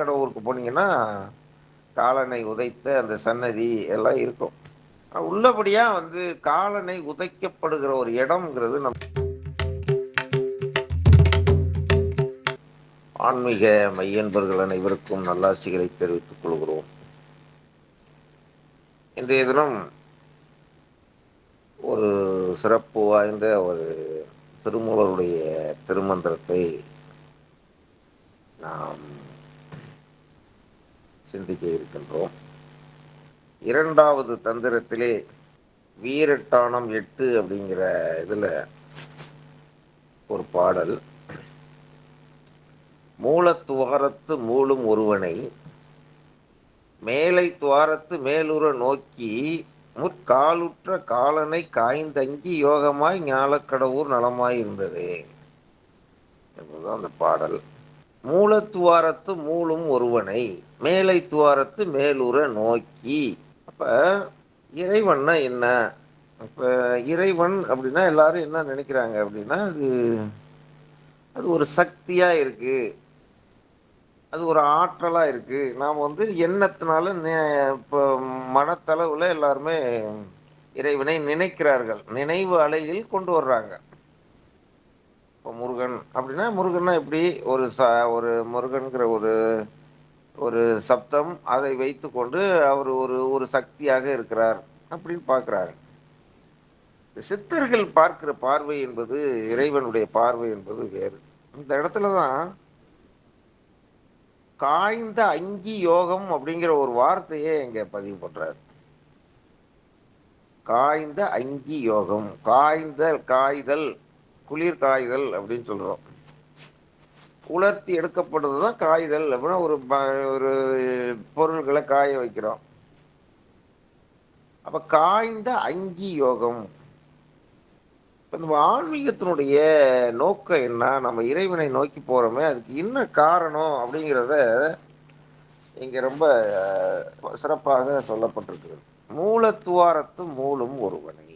கடவுருக்கு போனீங்கன்னா காலனை உதைத்த அந்த சன்னதி எல்லாம் இருக்கும். உள்ளபடியா வந்து காலனை உதைக்கப்படுகிற ஒரு இடம்ங்கிறது நம் ஆன்மீக மையன்பர்கள் அனைவருக்கும் நல்லாசிகளை தெரிவித்துக் கொள்கிறோம். இன்றைய தினம் ஒரு சிறப்பு வாய்ந்த ஒரு திருமூலருடைய திருமந்திரத்தை நாம் சிந்திக்க இருக்கின்றோம். இரண்டாவது தந்திரத்திலே வீரட்டானம் எட்டு அப்படிங்கிற இதில் ஒரு பாடல். மூலத்துவாரத்து மூலும் ஒருவனை மேலை துவாரத்து மேலுற நோக்கி முற்காலுற்ற காலனை காய்ந்தங்கி யோகமாய் ஞாலக்கடவுர் நலமாய் இருந்தது. என்பதுதான் அந்த பாடல். மூலத்துவாரத்து மூலும் ஒருவனை மேலை துவாரத்து மேலுற நோக்கி. அப்போ இறைவன்னா என்ன? இப்போ இறைவன் அப்படின்னா எல்லாரும் என்ன நினைக்கிறாங்க அப்படின்னா அது அது ஒரு சக்தியாக இருக்குது அது ஒரு ஆற்றலாக இருக்குது நாம் வந்து எண்ணத்தினால இப்போ மனத்தளவில் எல்லாருமே இறைவனை நினைக்கிறார்கள். நினைவு அலையில் கொண்டு வர்றாங்க. இப்போ முருகன் அப்படின்னா முருகன்னா எப்படி? ஒரு ச ஒரு முருகன்கிற ஒரு ஒரு சப்தம் அதை வைத்து கொண்டு அவர் ஒரு ஒரு சக்தியாக இருக்கிறார் அப்படின்னு பார்க்குறாரு சித்தர்கள் பார்க்கிற பார்வை என்பது இறைவனுடைய பார்வை என்பது வேறு. இந்த இடத்துல தான் காய்ந்த அங்கி யோகம் அப்படிங்கிற ஒரு வார்த்தையே இங்கே பதிவு பண்ணுறார் காய்ந்த அங்கி யோகம் காய்ந்த காய்தல் குளிர் காய்தல் அப்படின்னு சொல்கிறோம் உலர்த்தி எடுக்கப்படுறதுதான் காய்தல் அப்படின்னா ஒரு ஒரு பொருள்களை காய வைக்கிறோம். அப்ப காய்ந்த அங்கி யோகம். நம்ம ஆன்மீகத்தினுடைய நோக்கம் என்ன? நம்ம இறைவனை நோக்கி போறோமே அதுக்கு என்ன காரணம் அப்படிங்கிறத இங்க ரொம்ப சிறப்பாக சொல்லப்பட்டிருக்கிறது. மூலத்துவாரத்து மூலம் ஒருவனை.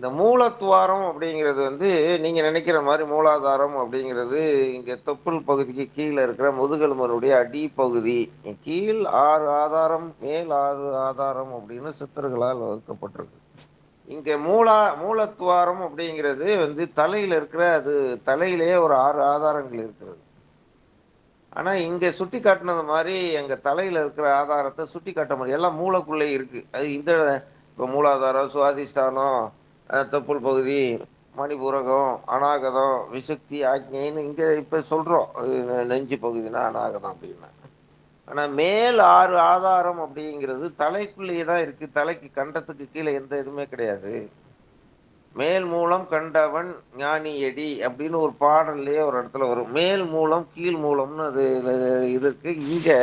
இந்த மூலத்துவாரம் அப்படிங்கிறது வந்து நீங்கள் நினைக்கிற மாதிரி மூலாதாரம் அப்படிங்கிறது இங்கே தொப்புள் பகுதிக்கு கீழே இருக்கிற முதுகெலும்பனுடைய அடி பகுதி கீழ் ஆறு ஆதாரம் மேல் ஆறு ஆதாரம் அப்படின்னு சித்தர்களால் வகுக்கப்பட்டிருக்கு. இங்கே மூலா மூலத்துவாரம் அப்படிங்கிறது வந்து தலையில் இருக்கிற அது தலையிலேயே ஒரு ஆறு ஆதாரங்கள் இருக்கிறது. ஆனால் இங்கே சுட்டி காட்டினது மாதிரி எங்கள் தலையில் இருக்கிற ஆதாரத்தை சுட்டி காட்ட முடியும் எல்லாம் மூளைக்குள்ளே இருக்குது அது இந்த இப்போ மூலாதாரம் சுவாதிஷ்டானம் தொப்புள் பகுதி மணிபூரகம் அநாகதம் விசுக்தி ஆக்ஞைன்னு இங்கே இப்போ சொல்கிறோம் நெஞ்சு பகுதினா அநாகதம் அப்படின்னா. ஆனால் மேல் ஆறு ஆதாரம் அப்படிங்கிறது தலைக்குள்ளேயே தான் இருக்குது தலைக்கு கண்டத்துக்கு கீழே எந்த இதுவுமே கிடையாது. மேல் மூலம் கண்டவன் ஞானியடி அப்படின்னு ஒரு பாடல்லையே ஒரு இடத்துல வரும். மேல் மூலம் கீழ் மூலம்னு அது இருக்கு. இங்கே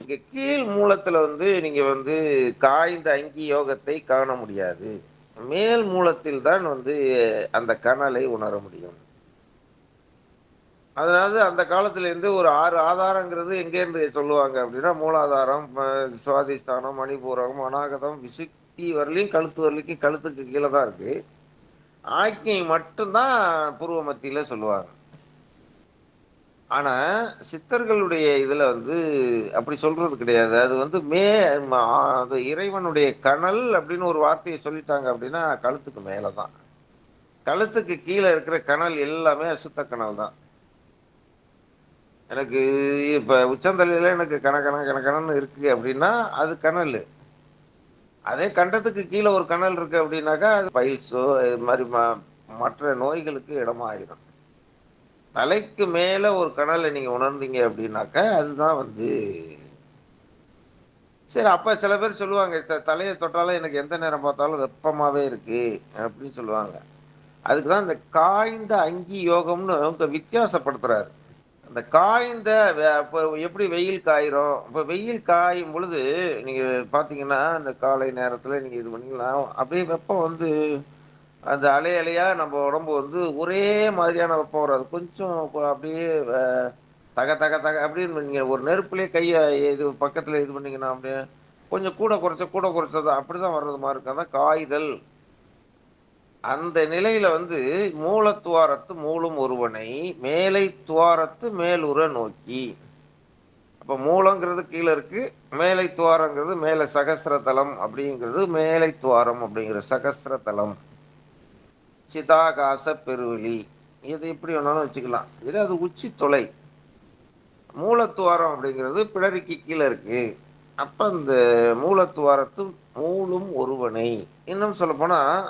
இங்கே கீழ் மூலத்தில் வந்து நீங்கள் வந்து காய்ந்த அங்கி யோகத்தை காண முடியாது. மேல் மூலத்தில் தான் வந்து அந்த கனலை உணர முடியும். அதாவது அந்த காலத்திலேருந்து ஒரு ஆறு ஆதாரங்கிறது எங்கேருந்து சொல்லுவாங்க அப்படின்னா மூலாதாரம் சுவாதிஸ்தானம் மணிபூரகம் அநாகதம் விசுக்தி வரலையும் கழுத்து வரலைக்கும் கழுத்துக்கு கீழே தான் இருக்கு. ஆக்கியை மட்டும்தான் பூர்வ மத்தியில் சொல்லுவாங்க. ஆனா சித்தர்களுடைய இதுல வந்து அப்படி சொல்றது கிடையாது. அது வந்து மே அது இறைவனுடைய கனல் அப்படின்னு ஒரு வார்த்தையை சொல்லிட்டாங்க அப்படின்னா கழுத்துக்கு மேலதான். கழுத்துக்கு கீழே இருக்கிற கனல் எல்லாமே அசுத்த கனல் தான் எனக்கு இப்ப உச்சந்தலையில எனக்கு கணக்கண கணக்கணன்னு இருக்கு அப்படின்னா அது கனல். அதே கண்டத்துக்கு கீழே ஒரு கனல் இருக்கு அப்படின்னாக்கா அது பைல்ஸோ இது மாதிரி மற்ற நோய்களுக்கு இடமாயிடும் தலைக்கு மேல ஒரு கடலை நீங்க உணர்ந்தீங்க அப்படின்னாக்க அதுதான் வந்து சரி அப்ப சில பேர் சொல்லுவாங்க தலையை தொட்டாலும் எனக்கு எந்த நேரம் பார்த்தாலும் வெப்பமாவே இருக்கு அப்படின்னு சொல்லுவாங்க. அதுக்குதான் இந்த காய்ந்த அங்கி யோகம்னு அவங்க வித்தியாசப்படுத்துறாரு. அந்த காய்ந்த இப்போ எப்படி வெயில் காயிரும்? இப்போ வெயில் காயும் பொழுது நீங்கள் பார்த்தீங்கன்னா இந்த காலை நேரத்தில் நீங்கள் இது பண்ணிக்கலாம். அப்படியே வெப்பம் வந்து அந்த அலை அலையாக நம்ம உடம்பு வந்து ஒரே மாதிரியான வெப்பம் வராது. கொஞ்சம் அப்படியே தக தக தக அப்படின்னு நீங்கள் ஒரு நெருப்புலேயே கையை இது பக்கத்தில் இது பண்ணீங்கன்னா அப்படியே கொஞ்சம் கூட குறைச்ச கூட குறைச்சது அப்படி தான் வர்றது மாதிரி இருக்கு அதான் காய்தல். அந்த நிலையில வந்து மூலத்துவாரத்து மூலம் ஒருவனை மேலை துவாரத்து மேலுற நோக்கி. அப்ப மூலங்கிறது கீழே இருக்கு மேலை துவாரங்கிறது மேலே சகசிர தலம் அப்படிங்கிறது மேலை துவாரம் அப்படிங்கிற சகசிர தலம் சிதாகாச பெருவெளி இது எப்படி வேணாலும் வச்சுக்கலாம். இதில் அது உச்சி தொலை. மூலத்துவாரம் அப்படிங்கிறது பிடரிக்கு கீழே இருக்குது அப்போ அந்த மூலத்துவாரத்து மூலும் ஒருவனை. இன்னும் சொல்லப்போனால்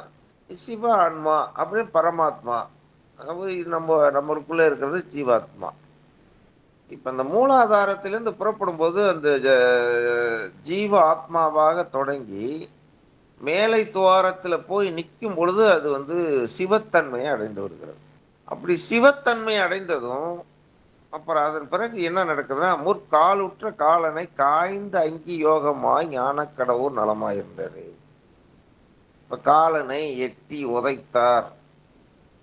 சிவ ஆன்மா அப்படின்னு பரமாத்மா. இது நம்ம நம்மளுக்குள்ளே இருக்கிறது ஜீவாத்மா. இப்போ இந்த மூலாதாரத்திலேருந்து புறப்படும் போது அந்த ஜீவ ஆத்மாவாக தொடங்கி மேலை துவாரத்தில் போய் நிற்கும் பொழுது அது வந்து சிவத்தன்மையை அடைந்து வருகிறது. அப்படி சிவத்தன்மை அடைந்ததும் அப்புறம் அதன் பிறகு என்ன நடக்குதுன்னா முற்காலுற்ற காலனை காய்ந்த அங்கி யோகமாய் ஞானக்கடவுர் நலமாயிருந்தது இப்போ காலனை எட்டி உதைத்தார்.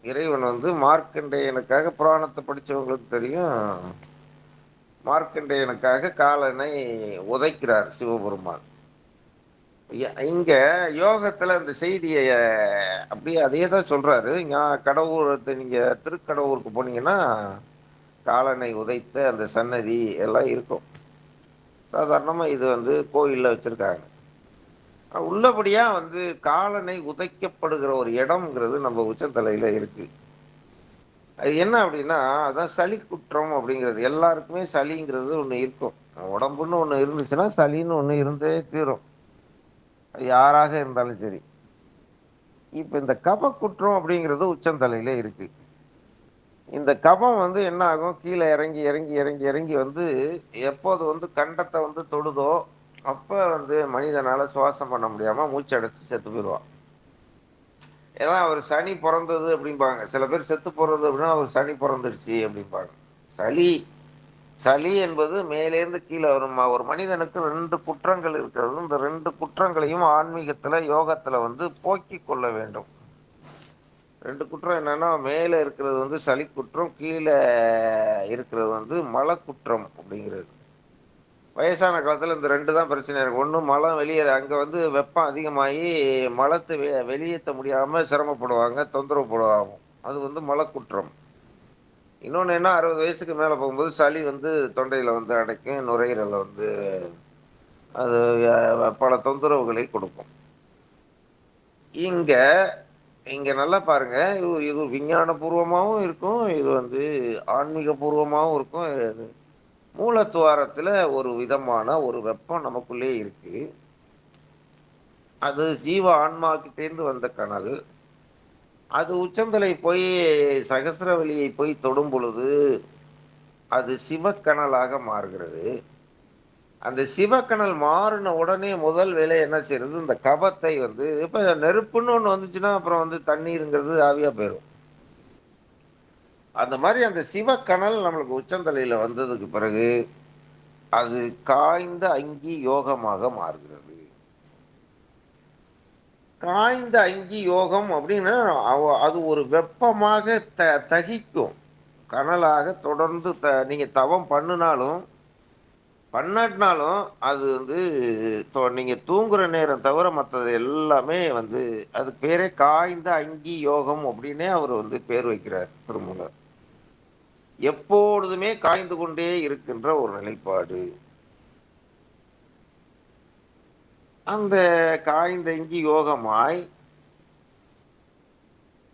இறைவன் வந்து மார்க்கண்டேயனுக்காக புராணத்தை படிச்சவங்களுக்கு தெரியும். மார்க்கண்டேயனுக்காக காலனை உதைக்கிறார் சிவபெருமான். இங்க யோகத்துல இந்த செய்தியை அப்படியே அதே தான் சொல்றாரு. ஞா- கடவுர் நீங்க திருக்கடவுருக்கு போனீங்கன்னா காலனை உதைத்த அந்த சன்னதி எல்லாம் இருக்கும். சாதாரணமா இது வந்து கோயிலில் வச்சிருக்காங்க. உள்ளபடியாக உள்ளபடியா வந்து காலனை உதைக்கப்படுகிற ஒரு இடம்ங்கிறது நம்ம உச்சத்தலையில இருக்கு. அது என்ன அப்படின்னா அதான் சளி குற்றம் அப்படிங்கிறது. எல்லாருக்குமே சளிங்கிறது ஒன்று இருக்கும். உடம்புன்னு ஒன்று இருந்துச்சுன்னா சளின்னு ஒன்று இருந்தே தீரும். யாராக இருந்தாலும் சரி. இப்போ இந்த கப குற்றம் அப்படிங்கிறது உச்சந்தலையிலே இருக்கு. இந்த கபம் வந்து என்ன ஆகும் கீழே இறங்கி இறங்கி இறங்கி இறங்கி வந்து எப்போது வந்து கண்டத்தை வந்து தொடுதோ அப்போ வந்து மனிதனால் சுவாசம் பண்ண முடியாமல் மூச்சு அடைச்சி செத்து போயிடுவான். ஏன்னா அவர் சனி பிறந்தது அப்படிம்பாங்க. சில பேர் செத்து போகிறது அப்படின்னா அவர் சனி பிறந்துடுச்சு அப்படிம்பாங்க. சளி சளி என்பது மேலேருந்து கீழே வரும். ஒரு மனிதனுக்கு ரெண்டு குற்றங்கள் இருக்கிறது. இந்த ரெண்டு குற்றங்களையும் ஆன்மீகத்தில் யோகத்தில் வந்து போக்கிக் கொள்ள வேண்டும். ரெண்டு குற்றம் என்னன்னா மேலே இருக்கிறது வந்து சளி குற்றம் கீழே இருக்கிறது வந்து மலை குற்றம் அப்படிங்கிறது. வயசான காலத்தில் இந்த ரெண்டு தான் பிரச்சனை இருக்குது ஒன்று மலம் வெளியேற அங்கே வந்து வெப்பம் அதிகமாகி மலத்தை வெ வெளியேற்ற முடியாமல் சிரமப்படுவாங்க தொந்தரவு போடுவாங்க அது வந்து மலக்குற்றம். இன்னொன்று என்ன அறுபது வயசுக்கு மேலே போகும்போது சளி வந்து தொண்டையில் வந்து அடைக்கும் நுரையீரலில் வந்து அது பல தொந்தரவுகளை கொடுக்கும். இங்கே இங்கே நல்லா பாருங்க இது இது விஞ்ஞானபூர்வமாகவும் இருக்கும் இது வந்து ஆன்மீக பூர்வமாகவும் இருக்கும் மூலத்துவாரத்தில் ஒரு விதமான ஒரு வெப்பம் நமக்குள்ளே இருக்குது அது ஜீவ ஆன்மாக்கிட்டேருந்து வந்த கனல். அது உச்சந்தலை போய் சகசிரவெளியை போய் தொடும் பொழுது அது சிவக்கணலாக மாறுகிறது. அந்த சிவக்கணல் மாறின உடனே முதல் வேலை என்ன செய்யறது? இந்த கபத்தை வந்து இப்போ நெருப்புன்னு ஒன்று வந்துச்சுன்னா அப்புறம் வந்து தண்ணீருங்கிறது ஆவியாக போயிடும் அந்த மாதிரி அந்த சிவக்கணல் நம்மளுக்கு உச்சந்தலையில் வந்ததுக்கு பிறகு அது காய்ந்த அங்கி யோகமாக மாறுகிறது. காய்ந்த அங்கி யோகம் அப்படின்னா அவ- அது ஒரு வெப்பமாக த தகிக்கும். கனலாக தொடர்ந்து த நீங்கள் தவம் பண்ணினாலும் பண்ணாட்டினாலும் அது வந்து நீங்கள் நீங்க தூங்குற நேரம் தவிர மற்றது எல்லாமே வந்து அது பேரே காய்ந்த அங்கி யோகம் அப்படின்னே அவர் வந்து பேர் வைக்கிறார் திருமூலர். எப்பொழுதுமே காய்ந்து கொண்டே இருக்கின்ற ஒரு நிலைப்பாடு. அந்த காய்ந்தங்கி யோகமாய்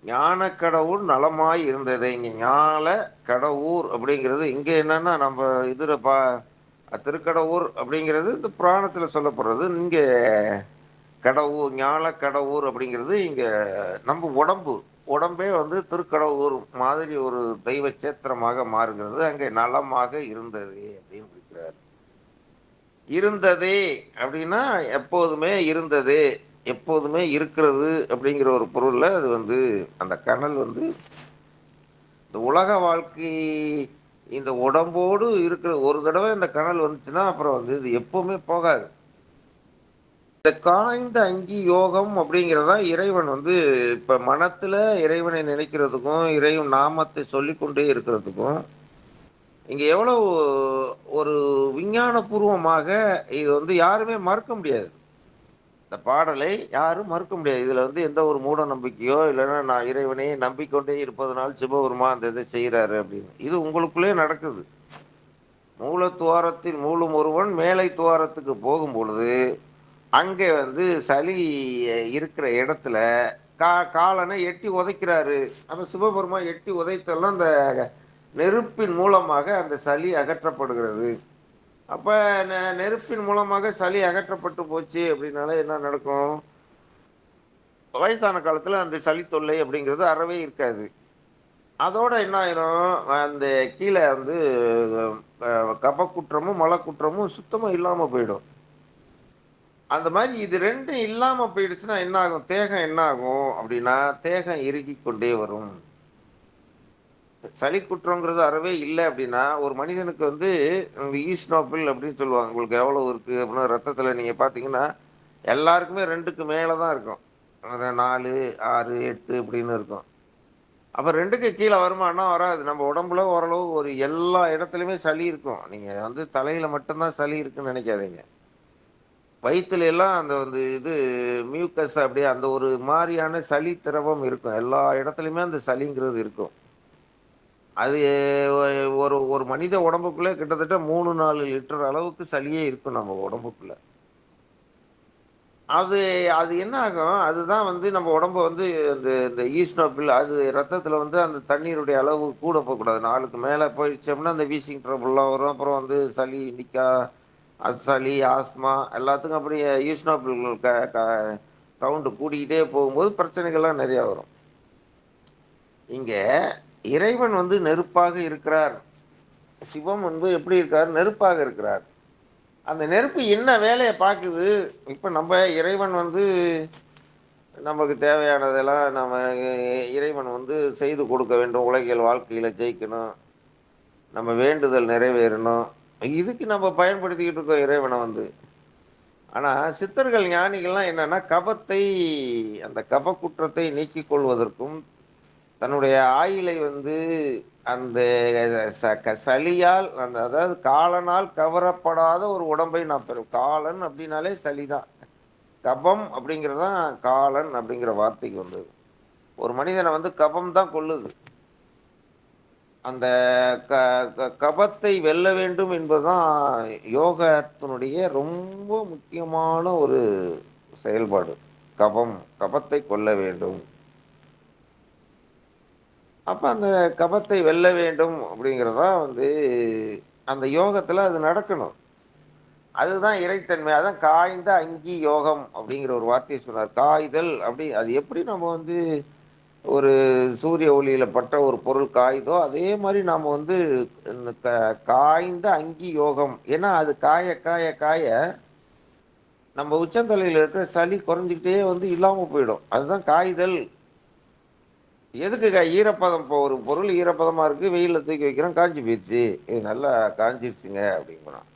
ஞான கடவுள் நலமாய் இருந்தது. இங்கே ஞான கடவுர் அப்படிங்கிறது இங்கே என்னன்னா நம்ம இதில் பா திருக்கடவுர் அப்படிங்கிறது இந்த புராணத்தில் சொல்லப்படுறது. இங்கே கடவுர் ஞான கடவுர் அப்படிங்கிறது இங்கே நம்ம உடம்பு உடம்பே வந்து திருக்கடவுர் மாதிரி ஒரு தெய்வ சேத்திரமாக மாறுகிறது. அங்கே நலமாக இருந்தது அப்படின்னு இருந்ததே அப்படின்னா எப்போதுமே இருந்தது எப்போதுமே இருக்கிறது அப்படிங்கிற ஒரு பொருளில் அது வந்து அந்த கனல் வந்து இந்த உலக வாழ்க்கை இந்த உடம்போடு இருக்கிற ஒரு தடவை இந்த கனல் வந்துச்சுன்னா அப்புறம் வந்து இது எப்போவுமே போகாது. இந்த காய்ந்த அங்கி யோகம் அப்படிங்கிறதா இறைவன் வந்து இப்போ மனத்தில் இறைவனை நினைக்கிறதுக்கும் இறைவன் நாமத்தை சொல்லிக்கொண்டே இருக்கிறதுக்கும் இங்க எவ்வளவு ஒரு விஞ்ஞான பூர்வமாக இது வந்து யாருமே மறுக்க முடியாது. இந்த பாடலை யாரும் மறுக்க முடியாது. இதுல வந்து எந்த ஒரு மூட நம்பிக்கையோ இல்லைன்னா நான் இறைவனையே நம்பிக்கொண்டே இருப்பதனால் சிவபெருமா அந்த இதை செய்கிறாரு அப்படின்னு. இது உங்களுக்குள்ளே நடக்குது. மூல துவாரத்தில் மூலம் ஒருவன் மேலை துவாரத்துக்கு போகும் பொழுது அங்கே வந்து சளி இருக்கிற இடத்துல கா காலனை எட்டி உதைக்கிறாரு. அப்ப சிவபெருமா எட்டி உதைத்தெல்லாம் அந்த நெருப்பின் மூலமாக அந்த சளி அகற்றப்படுகிறது. அப்போ நெருப்பின் மூலமாக சளி அகற்றப்பட்டு போச்சு அப்படின்னால என்ன நடக்கும்? வயசான காலத்தில் அந்த சளி தொல்லை அப்படிங்கிறது அறவே இருக்காது. அதோட என்ன ஆயிரும்? அந்த கீழே வந்து கபக்குற்றமும் குற்றமும் மல குற்றமும் சுத்தமா போயிடும். அந்த மாதிரி இது ரெண்டும் இல்லாமல் போயிடுச்சுன்னா என்ன ஆகும்? தேகம் என்ன ஆகும் அப்படின்னா தேகம் இறுகி கொண்டே வரும். சளி குற்றங்கிறது அறவே இல்லை அப்படின்னா ஒரு மனிதனுக்கு வந்து இந்த e ஈஸ்னோப்பிள் அப்படின்னு சொல்லுவாங்க. உங்களுக்கு எவ்வளோ இருக்குது அப்படின்னா ரத்தத்தில் நீங்கள் பார்த்தீங்கன்னா எல்லாருக்குமே ரெண்டுக்கு மேலே தான் இருக்கும் நாலு ஆறு எட்டு அப்படின்னு இருக்கும். அப்போ ரெண்டுக்கு கீழே வருமானா வராது. நம்ம உடம்புல ஓரளவு ஒரு எல்லா இடத்துலையுமே சளி இருக்கும். நீங்கள் வந்து தலையில் மட்டும்தான் சளி இருக்குன்னு நினைக்காதீங்க. வயிற்றுல எல்லாம் அந்த வந்து இது மியூக்கஸ் அப்படியே அந்த ஒரு மாதிரியான சளி திரவம் இருக்கும். எல்லா இடத்துலையுமே அந்த சளிங்கிறது இருக்கும். அது ஒரு ஒரு மனித உடம்புக்குள்ளே கிட்டத்தட்ட மூணு நாலு லிட்டர் அளவுக்கு சளியே இருக்கும் நம்ம உடம்புக்குள்ள. அது அது என்ன ஆகும்? அதுதான் வந்து நம்ம உடம்பு வந்து இந்த இந்த ஈஸ்னோபில் அது ரத்தத்தில் வந்து அந்த தண்ணீருடைய அளவு கூட போகக்கூடாது. நாளுக்கு மேலே போயிடுச்சோம்னா அந்த வீசிங் ட்ரபுள்லாம் வரும். அப்புறம் வந்து சளி நிற்கா சளி ஆஸ்மா எல்லாத்துக்கும் அப்படியே ஈஸ்னோபில் க க கவுண்டு கூட்டிக்கிட்டே போகும்போது பிரச்சனைகள்லாம் நிறையா வரும். இங்கே இறைவன் வந்து நெருப்பாக இருக்கிறார். சிவம் வந்து எப்படி இருக்கார்? நெருப்பாக இருக்கிறார். அந்த நெருப்பு என்ன வேலையை பார்க்குது? இப்போ நம்ம இறைவன் வந்து நமக்கு தேவையானதெல்லாம் நம்ம இறைவன் வந்து செய்து கொடுக்க வேண்டும். உலகியல் வாழ்க்கையில் ஜெயிக்கணும். நம்ம வேண்டுதல் நிறைவேறணும். இதுக்கு நம்ம பயன்படுத்திக்கிட்டு இருக்கோம் இறைவனை வந்து. ஆனால் சித்தர்கள் ஞானிகள்லாம் என்னென்னா கபத்தை அந்த கப குற்றத்தை நீக்கிக் கொள்வதற்கும் தன்னுடைய ஆயிலை வந்து அந்த சளியால் அந்த அதாவது காலனால் கவரப்படாத ஒரு உடம்பை நான் பெறும். காலன் அப்படின்னாலே சளிதான். கபம் அப்படிங்கிறதான் காலன் அப்படிங்கிற வார்த்தைக்கு வந்தது. ஒரு மனிதனை வந்து கபம் தான் கொள்ளுது அந்த க கபத்தை வெல்ல வேண்டும் என்பதுதான் யோகத்தினுடைய ரொம்ப முக்கியமான ஒரு செயல்பாடு. கபம் கபத்தை கொல்ல வேண்டும். அப்போ அந்த கபத்தை வெல்ல வேண்டும் அப்படிங்கிறதா வந்து அந்த யோகத்தில் அது நடக்கணும். அதுதான் இறைத்தன்மை. அதான் காய்ந்த அங்கி யோகம் அப்படிங்கிற ஒரு வார்த்தையை சொன்னார் காய்தல் அப்படி அது எப்படி நம்ம வந்து ஒரு சூரிய ஒளியில் பட்ட ஒரு பொருள் காயுதோ அதே மாதிரி நாம் வந்து காய்ந்த அங்கி யோகம். ஏன்னா அது காய காய காய நம்ம உச்சந்தலையில் இருக்கிற சளி குறைஞ்சிக்கிட்டே வந்து இல்லாமல் போயிடும். அதுதான் காய்தல் எதுக்குக்கா ஈரப்பதம்? இப்போ ஒரு பொருள் ஈரப்பதமாக இருக்குது வெயிலில் தூக்கி வைக்கிறோம் காஞ்சி போயிடுச்சு. இது நல்லா காஞ்சிருச்சுங்க அப்படிங்கிறோம்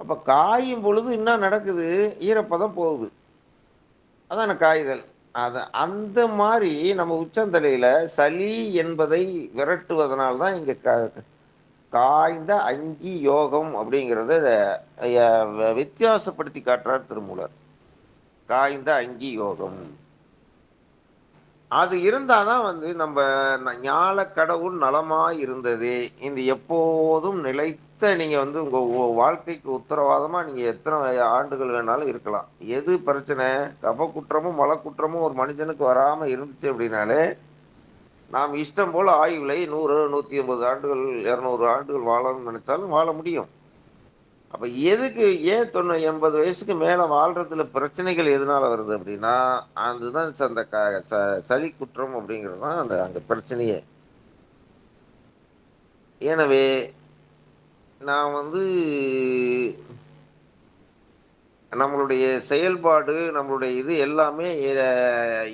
அப்போ காயும் பொழுது என்ன நடக்குது? ஈரப்பதம் போகுது. அதான காய்தல். அது அந்த மாதிரி நம்ம உச்சந்தலையில் சளி என்பதை விரட்டுவதனால்தான் இங்கே க காய்ந்த அங்கி யோகம் அப்படிங்கிறத வித்தியாசப்படுத்தி காட்டுறார் திருமூலர். காய்ந்த அங்கி யோகம். அது இருந்தால் தான் வந்து நம்ம ஞால கடவுள் நலமாக இருந்தது. இந்த எப்போதும் நிலைத்த நீங்கள் வந்து உங்கள் வாழ்க்கைக்கு உத்தரவாதமாக நீங்கள் எத்தனை ஆண்டுகள் வேணாலும் இருக்கலாம். எது பிரச்சனை? கப குற்றமும் மல குற்றமும் ஒரு மனுஷனுக்கு வராமல் இருந்துச்சு அப்படின்னாலே நாம் இஷ்டம் போல் ஆயுளை நூறு நூற்றி ஐம்பது ஆண்டுகள் இரநூறு ஆண்டுகள் வாழணும்னு நினச்சாலும் வாழ முடியும். அப்ப எதுக்கு ஏன் தொண்ணூ எண்பது வயசுக்கு மேல வாழ்றதுல பிரச்சனைகள் எதனால வருது அப்படின்னா அதுதான் அந்த க சளி குற்றம் அப்படிங்கிறது தான் அந்த அந்த பிரச்சனையே. எனவே நான் வந்து நம்மளுடைய செயல்பாடு நம்மளுடைய இது எல்லாமே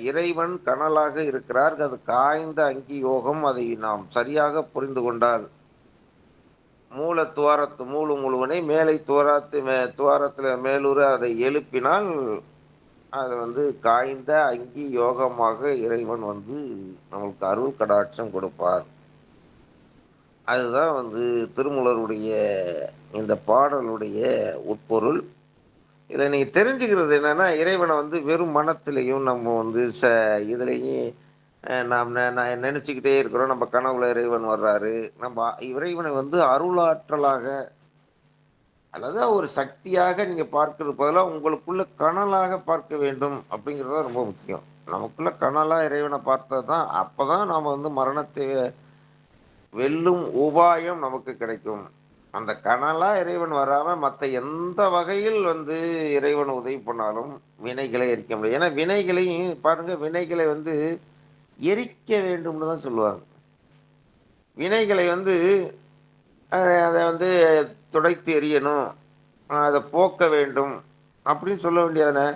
இறைவன் கனலாக இருக்கிறார். அது காய்ந்த அங்கி யோகம் அதை நாம் சரியாக புரிந்து கொண்டால் மூல துவாரத்து மூலு முழுவனை மேலை துவாரத்து மே துவாரத்தில் மேலூர் அதை எழுப்பினால் அது வந்து காய்ந்த அங்கி யோகமாக இறைவன் வந்து நம்மளுக்கு அருள் கடாட்சம் கொடுப்பார். அதுதான் வந்து திருமலருடைய இந்த பாடலுடைய உட்பொருள். இதை நீங்கள் தெரிஞ்சுக்கிறது என்னென்னா இறைவனை வந்து வெறும் மனத்திலையும் நம்ம வந்து ச இதுலேயும் நாம் நினச்சிக்கிட்டே இருக்கிறோம். நம்ம கனவுல இறைவன் வர்றாரு. நம்ம இறைவனை வந்து அருளாற்றலாக அல்லது ஒரு சக்தியாக நீங்கள் பார்க்கறது பதிலாக உங்களுக்குள்ள கனலாக பார்க்க வேண்டும் அப்படிங்கிறது ரொம்ப முக்கியம். நமக்குள்ள கனலாக இறைவனை பார்த்தது தான் அப்போ தான் நாம் வந்து மரணத்தை வெல்லும் உபாயம் நமக்கு கிடைக்கும். அந்த கனலாக இறைவன் வராமல் மற்ற எந்த வகையில் வந்து இறைவன் உதவி பண்ணாலும் வினைகளை எரிக்க முடியும் ஏன்னா வினைகளையும் பாருங்கள் வினைகளை வந்து எரிக்க வேண்டும்னு தான் சொல்லுவாங்க. வினைகளை வந்து அதை வந்து துடைத்து எரியணும் அதை போக்க வேண்டும் அப்படின்னு சொல்ல வேண்டியதானே?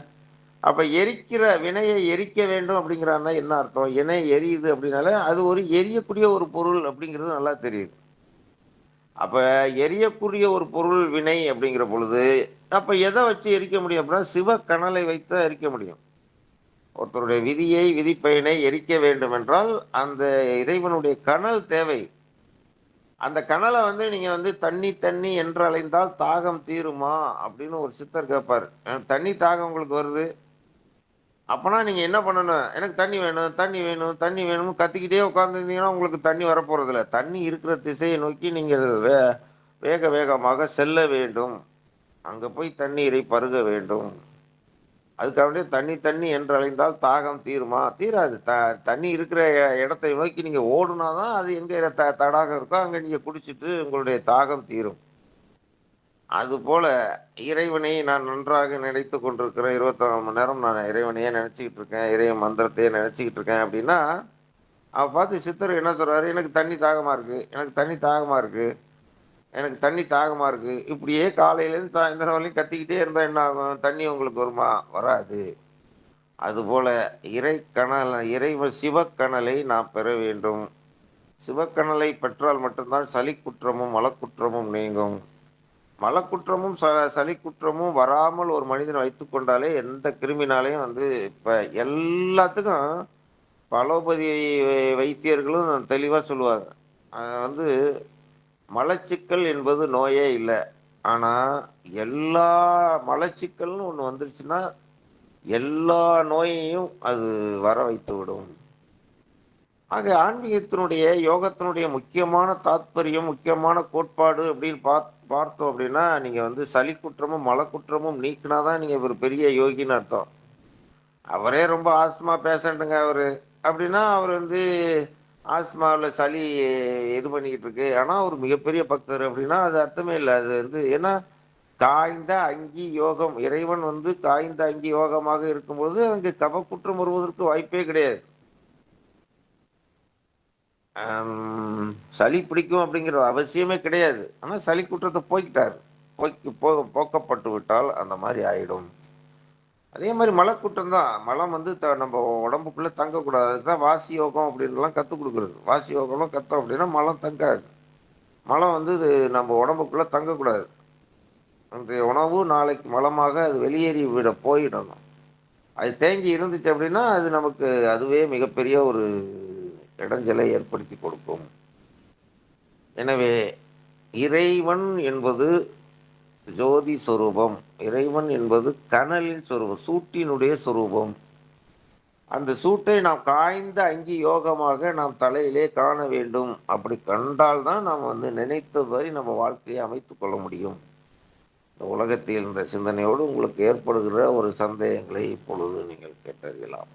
அப்போ எரிக்கிற வினையை எரிக்க வேண்டும் அப்படிங்கிறான்னா என்ன அர்த்தம்? இணை எரியுது அப்படின்னால அது ஒரு எரியக்கூடிய ஒரு பொருள் அப்படிங்கிறது நல்லா தெரியுது. அப்போ எரியக்கூடிய ஒரு பொருள் வினை அப்படிங்கிற பொழுது அப்போ எதை வச்சு எரிக்க முடியும் அப்படின்னா சிவ கணலை வைத்து தான் எரிக்க முடியும். ஒருத்தருடைய விதியை விதிப்பயனை எரிக்க வேண்டும் என்றால் அந்த இறைவனுடைய கணல் தேவை. அந்த கணலை வந்து நீங்கள் வந்து தண்ணி தண்ணி என்று அலைந்தால் தாகம் தீருமா? அப்படின்னு ஒரு சித்தர் கேட்பார் தண்ணி தாகம் உங்களுக்கு வருது. அப்போனா நீங்கள் என்ன பண்ணணும்? எனக்கு தண்ணி வேணும் தண்ணி வேணும் தண்ணி வேணும்னு கத்திக்கிட்டே உட்காந்துருந்தீங்கன்னா உங்களுக்கு தண்ணி வரப்போகிறதில்ல தண்ணி இருக்கிற திசையை நோக்கி நீங்கள் வே வேக வேகமாக செல்ல வேண்டும். அங்கே போய் தண்ணீரை பருக வேண்டும். அதுக்காகவே தண்ணி தண்ணி என்று அலைந்தால் தாகம் தீருமா? தீராது. த தண்ணி இருக்கிற இடத்தை நோக்கி நீங்கள் ஓடுனா தான் அது எங்கே த தடாகம் இருக்கோ அங்கே நீங்கள் குடிச்சிட்டு உங்களுடைய தாகம் தீரும். அதுபோல இறைவனை நான் நன்றாக நினைத்து கொண்டிருக்கிறேன் இருபத்தாறு மணி நேரம் நான் இறைவனையே நினச்சிக்கிட்டு இருக்கேன் இறைவன் மந்திரத்தையே நினச்சிக்கிட்டு இருக்கேன் அப்படின்னா அவள் பார்த்து சித்தர் என்ன சொல்கிறாரு எனக்கு தண்ணி தாகமாக இருக்குது எனக்கு தண்ணி தாகமாக இருக்குது எனக்கு தண்ணி தாகமாக இருக்குது இப்படியே காலையிலேருந்து சாயந்தரம் வரையும் கத்திக்கிட்டே இருந்தால் என்ன ஆகும்? தண்ணி உங்களுக்கு வருமா? வராது. அதுபோல் இறை கணல் இறை சிவக்கணலை நான் பெற வேண்டும். சிவக்கணலை பெற்றால் மட்டும்தான் சளி குற்றமும் மலக்குற்றமும் நீங்கும். மலக்குற்றமும் ச சளி குற்றமும் வராமல் ஒரு மனிதன் வைத்து கொண்டாலே எந்த கிருமினாலையும் வந்து இப்போ எல்லாத்துக்கும் பலோபதி வைத்தியர்களும் தெளிவாக சொல்லுவாங்க. வந்து மலச்சிக்கல் என்பது நோயே இல்லை. ஆனால் எல்லா மலச்சிக்கல்னு ஒன்று வந்துருச்சுன்னா எல்லா நோயையும் அது வர வைத்து விடும். ஆக ஆன்மீகத்தினுடைய யோகத்தினுடைய முக்கியமான தாத்பரியம் முக்கியமான கோட்பாடு அப்படின்னு பார்த்து பார்த்தோம் அப்படின்னா நீங்கள் வந்து சளி குற்றமும் மலை குற்றமும் நீக்கினா தான் நீங்கள் ஒரு பெரிய யோகின்னு அர்த்தம். அவரே ரொம்ப ஆஸ்மா பேஷண்ட்டுங்க அவர். அப்படின்னா அவர் வந்து ஆஸ்மாவில் சளி இது பண்ணிக்கிட்டு இருக்கு? ஆனால் அவர் மிகப்பெரிய பக்தர் அப்படின்னா அது அர்த்தமே இல்லை. அது வந்து ஏன்னா காய்ந்த அங்கி யோகம். இறைவன் வந்து காய்ந்த அங்கி யோகமாக இருக்கும்போது அங்கே கபக்குற்றம் வருவதற்கு வாய்ப்பே கிடையாது. சளி பிடிக்கும் அப்படிங்கிறது அவசியமே கிடையாது. ஆனால் சளி குற்றத்தை போய்கிட்டார் போய்க்கு போ போக்கப்பட்டு விட்டால் அந்த மாதிரி ஆகிடும் அதே மாதிரி மலக்குற்றம் தான் மலம் வந்து த நம்ம உடம்புக்குள்ளே தங்கக்கூடாது. அதுதான் வாசி யோகம் அப்படின்லாம் கற்றுக் கொடுக்குறது. வாசி யோகம்லாம் கற்றோம் அப்படின்னா மலம் தங்காது. மலம் வந்து இது நம்ம உடம்புக்குள்ளே தங்கக்கூடாது. அந்த உணவு நாளைக்கு மலமாக அது வெளியேறி விட போயிடணும். அது தேங்கி இருந்துச்சு அப்படின்னா அது நமக்கு அதுவே மிகப்பெரிய ஒரு இடைஞ்சலை ஏற்படுத்தி கொடுக்கும். எனவே இறைவன் என்பது ஜோதி சொரூபம். இறைவன் என்பது கனலின் சொரூபம் சூட்டினுடைய சொரூபம். அந்த சூட்டை நாம் காய்ந்த அங்கி யோகமாக நாம் தலையிலே காண வேண்டும். அப்படி கண்டால்தான் நாம் வந்து நினைத்தபடி நம்ம வாழ்க்கையை அமைத்து கொள்ள முடியும். இந்த உலகத்தில் இந்த சிந்தனையோடு உங்களுக்கு ஏற்படுகிற ஒரு சந்தேகங்களை இப்பொழுது நீங்கள் கேட்டறியலாம்.